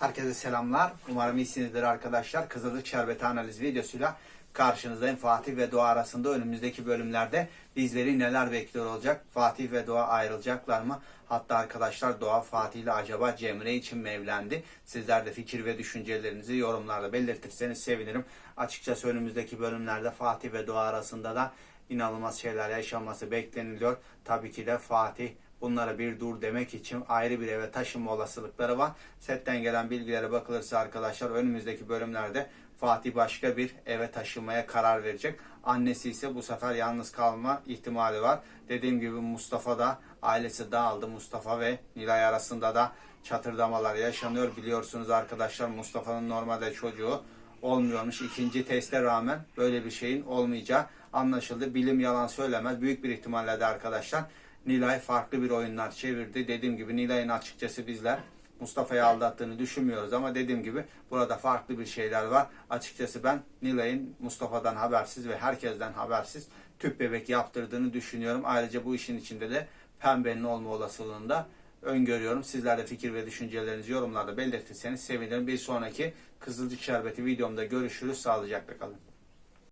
Herkese selamlar. Umarım iyisinizdir arkadaşlar. Kızılcık Şerbeti analiz videosuyla karşınızdayım. Fatih ve Doğa arasında önümüzdeki bölümlerde bizleri neler bekliyor olacak? Fatih ve Doğa ayrılacaklar mı? Hatta arkadaşlar Doğa Fatih ile acaba Cemre için mi evlendi? Sizler de fikir ve düşüncelerinizi yorumlarda belirtirseniz sevinirim. Açıkçası önümüzdeki bölümlerde Fatih ve Doğa arasında da inanılmaz şeyler yaşanması bekleniliyor. Tabii ki de Fatih bunlara bir dur demek için ayrı bir eve taşınma olasılıkları var. Setten gelen bilgilere bakılırsa arkadaşlar önümüzdeki bölümlerde Fatih başka bir eve taşınmaya karar verecek. Annesi ise bu sefer yalnız kalma ihtimali var. Dediğim gibi Mustafa da ailesi dağıldı. Mustafa ve Nilay arasında da çatırdamalar yaşanıyor. Biliyorsunuz arkadaşlar Mustafa'nın normalde çocuğu olmuyormuş. İkinci teste rağmen böyle bir şeyin olmayacağı anlaşıldı. Bilim yalan söylemez. Büyük bir ihtimalle de arkadaşlar Nilay farklı bir oyunlar çevirdi. Dediğim gibi Nilay'ın açıkçası bizler Mustafa'yı aldattığını düşünmüyoruz ama dediğim gibi burada farklı bir şeyler var. Açıkçası ben Nilay'ın Mustafa'dan habersiz ve herkesten habersiz tüp bebek yaptırdığını düşünüyorum. Ayrıca bu işin içinde de pembenin olma olasılığını da öngörüyorum. Sizler de fikir ve düşüncelerinizi yorumlarda belirtirseniz sevinirim. Bir sonraki Kızılcık Şerbeti videomda görüşürüz. Sağlıcakla kalın.